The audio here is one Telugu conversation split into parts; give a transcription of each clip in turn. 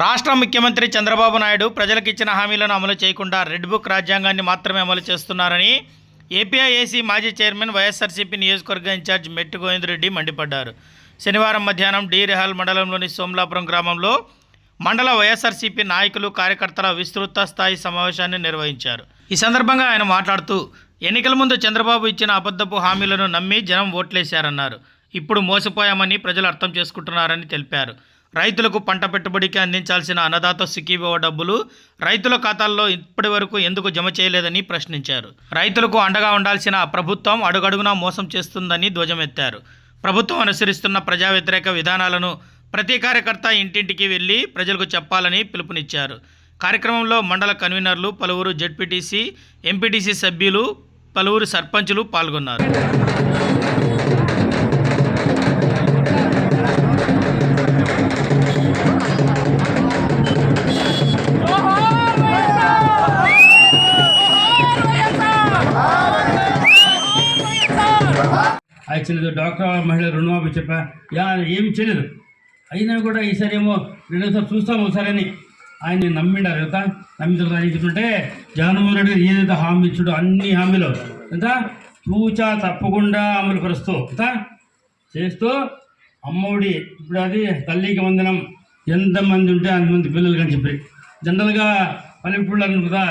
రాష్ట్ర ముఖ్యమంత్రి చంద్రబాబు నాయుడు ప్రజలకు ఇచ్చిన హామీలను అమలు చేయకుండా రెడ్ బుక్ రాజ్యాంగాన్ని మాత్రమే అమలు చేస్తున్నారని ఏపీఐఏసీ మాజీ చైర్మన్ వైఎస్ఆర్సీపీ నియోజకవర్గ ఇన్ఛార్జ్ మెట్టు గోవిందరెడ్డి మండిపడ్డారు. శనివారం మధ్యాహ్నం డి రెహాల్ మండలంలోని సోమలాపురం గ్రామంలో మండల వైఎస్ఆర్సీపీ నాయకులు కార్యకర్తల విస్తృత స్థాయి సమావేశాన్ని నిర్వహించారు. ఈ సందర్భంగా ఆయన మాట్లాడుతూ ఎన్నికల ముందు చంద్రబాబు ఇచ్చిన అబద్ధపు హామీలను నమ్మి జనం ఓట్లేశారన్నారు. ఇప్పుడు మోసపోయామని ప్రజలు అర్థం చేసుకుంటున్నారని తెలిపారు. రైతులకు పంట పెట్టుబడికి అందించాల్సిన అన్నదాత సుఖీభవ డబ్బులు రైతుల ఖాతాల్లో ఇప్పటి వరకు ఎందుకు జమ చేయలేదని ప్రశ్నించారు. రైతులకు అండగా ఉండాల్సిన ప్రభుత్వం అడుగడుగునా మోసం చేస్తుందని ధ్వజమెత్తారు. ప్రభుత్వం అనుసరిస్తున్న ప్రజా వ్యతిరేక విధానాలను ప్రతి కార్యకర్త ఇంటింటికి వెళ్ళి ప్రజలకు చెప్పాలని పిలుపునిచ్చారు. కార్యక్రమంలో మండల కన్వీనర్లు పలువురు జెడ్పీటీసీ ఎంపీటీసీ సభ్యులు పలువురు సర్పంచులు పాల్గొన్నారు. యాక్చువల్లీ డాక్టర్ మహిళ రుణమాఫీ చెప్పా. యా ఏమి చేయలేదు. అయినా కూడా ఈసారి ఏమో రెండోసారి చూస్తాం ఒకసారని ఆయన నమ్మిండారు ఎంత? నమ్మిన తర్వాత ఆయన చెప్తుంటే జగన్మోహన్ రెడ్డి గారు ఏదైతే హామీ ఇచ్చాడో అన్ని హామీలు ఎంత? తూచా తప్పకుండా అమలు పరుస్తూ ఎంత? చేస్తూ అమ్మఒడి ఇప్పుడు అది తల్లికి వందనం ఎంతమంది ఉంటే అంతమంది పిల్లలు కానీ చెప్పి జనరల్గా పల్లెటూళ్ళలో కదా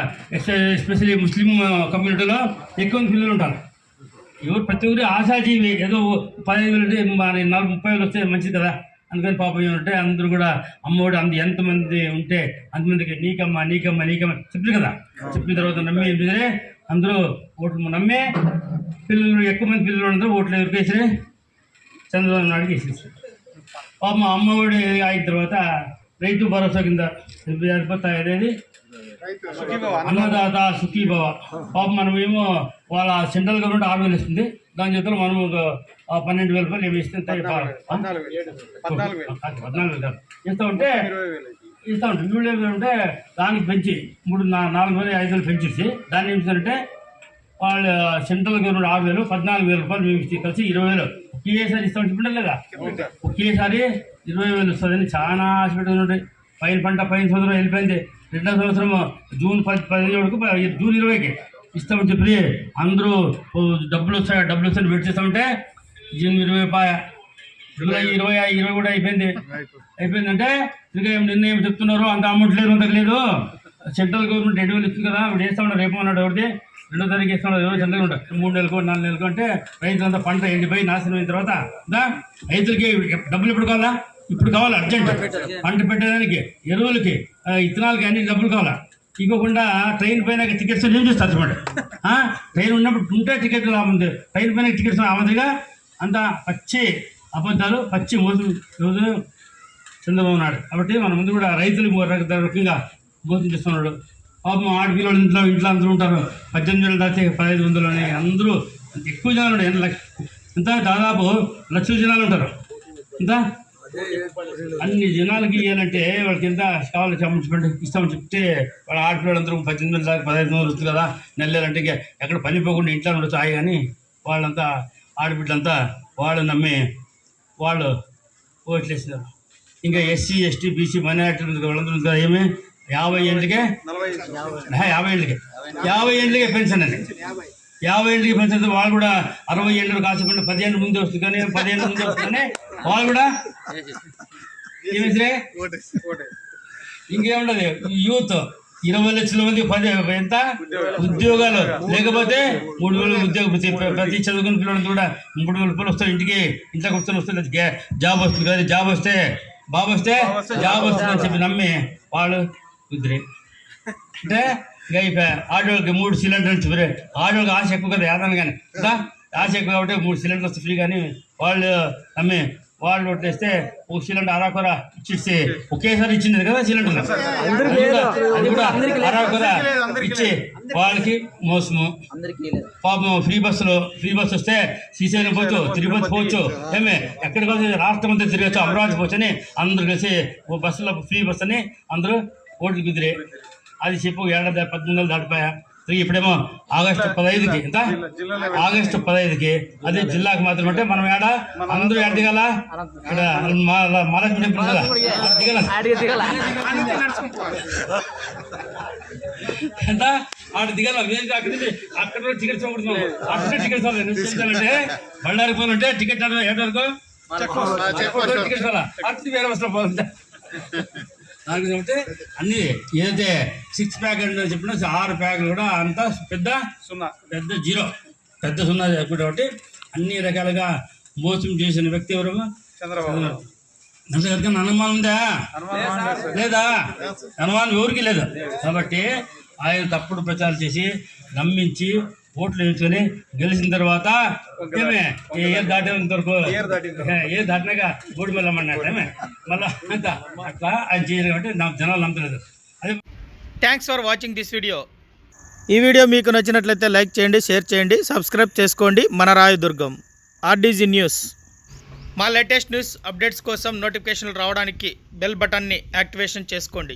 ఎస్పెషలీ ముస్లిం కమ్యూనిటీలో ఎక్కువ మంది పిల్లలు ఉంటారు. ఎవరు ప్రతి ఒక్కరు ఆశాజీవి ఏదో పదిహేను వేలు ఉంటే మరి నాలుగు ముప్పై వేలు వస్తే మంచిది కదా. అందుకని పాపం ఏమంటే అందరూ కూడా అమ్మఒడి అంత ఎంతమంది ఉంటే అంతమందికి నీకమ్మ నీకమ్మ నీకమ్మ చెప్పారు కదా. చెప్పిన తర్వాత నమ్మి ఏం అందరూ ఓట్లు నమ్మే పిల్లలు ఎక్కువ మంది పిల్లలు అందరూ ఓట్లు ఎవరికి వేసారే చంద్రబాబు నాయుడుకి వేసేస్తారు పాపం అమ్మఒడి అయిన తర్వాత రైతు భరోసా కింద సరిపోతాయి అనేది అన్నదాత సుఖీభవ. పాపం మనం ఏమో వాళ్ళ సెంట్రల్ గవర్నమెంట్ ఆరు వేలు ఇస్తుంది. దాని చేతులు మనం పన్నెండు వేల రూపాయలు ఏమి ఇస్తే తాయి పా- పద్నాలుగు వేలు. ఇస్తా ఉంటే ఇస్తా ఉంటాం వీళ్ళు ఏమంటే దానికి పెంచి మూడు నాలుగు వేలు ఐదు వేలు పెంచేసి దాన్ని ఏం చేస్తారంటే వాళ్ళ సెంట్రల్ గవర్నమెంట్ ఆరు వేలు పద్నాలుగు వేల రూపాయలు మేము ఇస్తే కలిసి ఇరవై వేలు ఒకేసారి ఇస్తాం చెప్పండి లేదా ఒకేసారి ఇరవై వేలు వస్తుందని చాలా ఆశ పెట్టుకుని పైన పంట పైన సంవత్సరం వెళ్ళిపోయింది. రెండో సంవత్సరం జూన్ పది పదిహేను వరకు జూన్ ఇరవైకి ఇస్తామని చెప్పి అందరూ డబ్బులు వస్తాయి. డబ్బులు వస్తాయని వెయిట్ చేస్తామంటే జూన్ ఇరవై పాయ జూలై ఇరవై ఇరవై కూడా అయిపోయింది. అయిపోయిందంటే ఇంకా ఏం నిర్ణయం చెప్తున్నారు అంత అమౌంట్ లేదు అంత లేదు. సెంట్రల్ గవర్నమెంట్ రెండు వేలు ఇస్తుంది కదా ఇప్పుడు వేస్తా ఉన్నాడు రేపు అన్నాడు ఎవరిది రెండో తారీఖు ఉన్నాడు ఎవరు సెంట్రల్ ఉంటాడు మూడు నెలలకు నాలుగు నెలలకు అంటే రైతులంతా పంట ఎండిపోయి నాశనం అయిన తర్వాత దా రైతులకి డబ్బులు ఎప్పుడు కావాలా? ఇప్పుడు కావాలి అర్జెంట్ పంట పెట్టడానికి ఎరువులకి ఇత్తనాలకి అన్ని డబ్బులు కావాలా? ఇవ్వకుండా ట్రైన్ పైన టికెట్స్ ఏం చేస్తారు ఆ, ట్రైన్ ఉన్నప్పుడు ఉంటే టికెట్ రాముంది ట్రైన్ పైన టికెట్స్ రాముందిగా అంత పచ్చి అబద్ధాలు పచ్చి మోసం రోజు చంద్రబాబు నాయుడు. కాబట్టి మన ముందు కూడా రైతులు రకంగా మోసం చేస్తున్నాడు పాపం ఆడపిల్లలు ఇంట్లో ఇంట్లో అందరూ ఉంటారు. పద్దెనిమిది వేలు దాటి పదహైదు వందలు అని అందరూ ఎక్కువ జనాలు ఉంటారు లక్ష ఎంత? దాదాపు లక్షల జనాలు ఉంటారు. ఎంత? అన్ని జనాలకి ఇవ్వాలంటే వాళ్ళకి ఎంత కావాలి చెప్పండి ఇస్తామని చెప్తే వాళ్ళ ఆడపిల్లలందరూ పద్దెనిమిది వేల దాకా పదహైదు వందలు వస్తుంది కదా నెలలంటే ఇంకా ఎక్కడ పని పోకుండా ఇంట్లో ఉండొచ్చు. హాయి కానీ వాళ్ళంతా ఆడబిడ్డలంతా వాళ్ళు నమ్మి వాళ్ళు ఓట్లేసినారు ఇంకా ఎస్సీ ఎస్టీ బీసీ మైనారిటీ ఉంది వాళ్ళందరూ ఉంది కదా, ఏమి? యాభై ఏళ్ళకే? యాభై ఏళ్ళకి. యాభై ఏళ్ళకే పెన్షన్ అండి యాభై ఏళ్ళకి పెన్షన్ వాళ్ళు కూడా అరవై ఏళ్ళు కాసేపండి పదిహేను ముందే వస్తుంది కానీ పదిహేను ముందే వస్తుంది కానీ వాళ్ళు కూడా ఏమిస్తే ఇంకేముండదు. యూత్ ఇరవై లక్షల మంది పది ఎంత? ఉద్యోగాలు. లేకపోతే మూడు వేలు ఉద్యోగం ప్రతి చదువుకున్న పిల్లలకి కూడా మూడు వేల రూపాయలు వస్తాయి ఇంటికి. ఇంట్లో కూర్చొని వస్తుంది జాబ్ వస్తుంది కదా జాబ్ వస్తే బాబు వస్తే జాబ్ వస్తుంది అని చెప్పి నమ్మి వాళ్ళు కుదిరి అంటే ఇక ఆడవాళ్ళకి మూడు సిలిండర్లు చెప్పారు ఆడవాళ్ళకి ఆశ ఎక్కువ కదా ఏదన్నా కానీ. కదా? ఆశ ఎక్కువ కాబట్టి మూడు సిలిండర్లు వస్తే ఫ్రీ కానీ వాళ్ళు నమ్మి వాళ్ళు కొట్టేస్తే ఒక సిలిండర్ అరాకొర ఇచ్చేసి ఒకేసారి ఇచ్చింది కదా సిలిండర్. అది కూడా అరాకొర ఇచ్చి వాళ్ళకి మోసము. పాపం ఫ్రీ బస్సులో ఫ్రీ బస్సు వస్తే శ్రీశైలం పోవచ్చు తిరుపతి పోవచ్చు ఏమే? ఎక్కడికి రాష్ట్రం అంతా తిరగచ్చు అమరావతి పోవచ్చు అని అందరూ కలిసి ఓ బస్సులో ఫ్రీ బస్ అని అందరూ ఓట్లు కుదిరే. అది చెప్పు ఏడాది పద్దెనిమిది వందలు దాటిపోయా. ఇప్పుడేమో ఆగస్టు పదహైదుకి ఎంత ఆగస్టు పదహైదుకి. అది జిల్లాకు మాత్రం అంటే మనం ఏడ? అందరూ ఏడ దిగాల? ఇక్కడ మా- మహాలక్ష్మి టెంపుల్ కదా దిగాల? ఎంత? ఆడ దిగాల? మేము అక్కడ నుంచి అక్కడ నుంచి టికెట్స్ కొడుతున్నాం అక్కడ టికెట్స్ అంటే బళ్ళారి పోవాలంటే టికెట్ ఏడు వరకు టికెట్స్ వేరే వస్తున్నా పోతుంది దానికి ఏమంటే అన్ని ఏదైతే సిక్స్ ప్యాక్ అని చెప్పినా ఆరు ప్యాక్లు కూడా అంతా పెద్ద సున్నా. పెద్ద జీరో. పెద్ద సున్నా చెప్పడం కాబట్టి అన్ని రకాలుగా మోసం చేసిన వ్యక్తి ఎవరు? చంద్రబాబు. ఎవరికైనా అనుమానం ఉందా? లేదా? అనుమానం ఎవరికి లేదు. కాబట్టి ఆయన తప్పుడు ప్రచారం చేసి నమ్మించి ఓట్లు వేసుకొని గెలిచిన తర్వాత ఏమే? ఏ వరకు ఏ దాటినాక గూడి వెళ్ళమన్నాడు ఏమే? మళ్ళా అంత అట్లా కాబట్టి నాకు జనాలు నమ్మలేదు అదే thanks for watching this video ఈ వీడియో మీకు నచ్చినట్లయితే లైక్ చేయండి షేర్ చేయండి సబ్స్క్రైబ్ చేసుకోండి. మన రాయదుర్గం ఆర్డీజీ న్యూస్ మా లేటెస్ట్ న్యూస్ అప్డేట్స్ కోసం నోటిఫికేషన్లు రావడానికి బెల్ బటన్ని యాక్టివేషన్ చేసుకోండి.